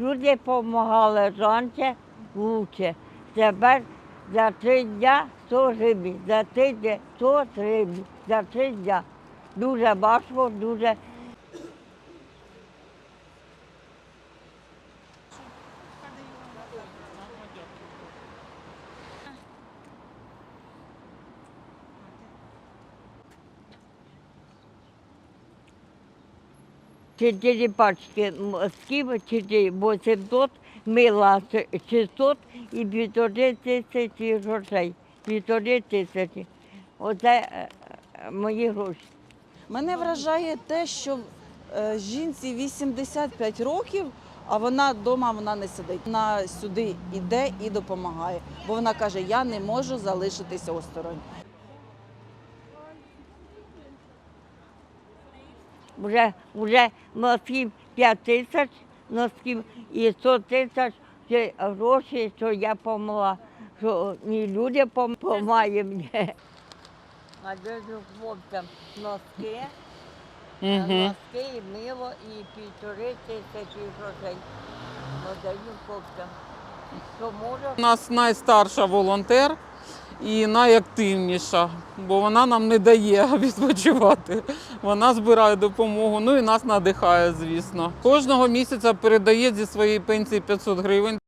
Люди допомагали раніше лучше. Тепер за три дня 100 гривень, за три дні 100 гривень, за три дня. Дуже важко, дуже. Чотири пачки мазків, чотири 800, мила 600 і півтори тисячі грошей. Півтори тисячі. Оце е, е, мої гроші. Мене вражає те, що е, жінці 85 років, а вона вдома вона не сидить. Вона сюди йде і допомагає, бо вона каже, я не можу залишитися осторонь. Вже, вже носків 5 тисяч, носків і 100 тисяч це гроші, що я помогла, що не люди допомагають мені. А держу хлопцям носки, носки, і мило і півтори тисячі грошей. Надаю хлопцям. Що можу, У нас найстарша волонтер і найактивніша, бо вона нам не дає відпочивати. Вона збирає допомогу, ну і нас надихає, звісно. Кожного місяця передає зі своєї пенсії 500 гривень.